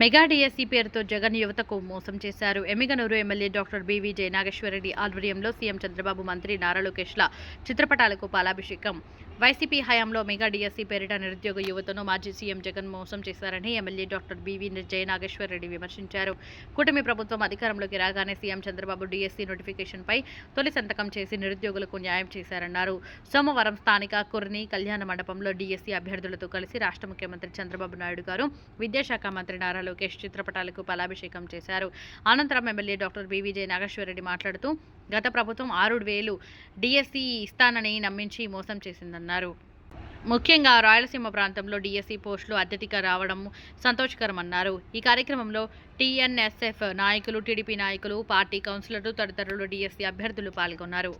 Mega DSC పేరుతో జగన్ యువతకు మోసం చేశారు. Yemmiganur MLA doctor BV Jaya Nageswara Reddy ఆధ్వర్యంలో సీఎం చంద్రబాబు మంత్రి నారా లోకేష్ల చిత్రపటాలకు పాలాభిషేకం వైసీపీ హయాంలో మెగా డిఎస్సీ పేరిట నిరుద్యోగ యువతను మాజీ సీఎం జగన్ మోసం చేశారని MLA doctor BV Jaya Nageswara Reddy విమర్శించారు. కూటమి ప్రభుత్వం అధికారంలోకి రాగానే సీఎం చంద్రబాబు డిఎస్సీ నోటిఫికేషన్పై తొలి సంతకం చేసి నిరుద్యోగులకు న్యాయం చేశారన్నారు. సోమవారం స్థానిక కుర్ని కళ్యాణ మండపంలో డిఎస్సీ అభ్యర్థులతో కలిసి రాష్ట్ర ముఖ్యమంత్రి చంద్రబాబు నాయుడు గారు విద్యాశాఖ మంత్రి నారా లోకేష్ చిత్రపటాలకు పాలాభిషేకం చేశారు. అనంతరం ఎమ్మెల్యే డాక్టర్ బీవీజే నాగేశ్వరరెడ్డి మాట్లాడుతూ గత ప్రభుత్వం ఆరు వేలు డిఎస్సీ ఇస్తానని నమ్మించి మోసం చేసిందన్నారు. ముఖ్యంగా రాయలసీమ ప్రాంతంలో డిఎస్సీ పోస్టులు అత్యధిక రావడం సంతోషకరమన్నారు. ఈ కార్యక్రమంలో టీఎన్ఎస్ఎఫ్ నాయకులు టీడీపీ నాయకులు పార్టీ కౌన్సిలర్లు తదితరులు డిఎస్సీ అభ్యర్థులు పాల్గొన్నారు.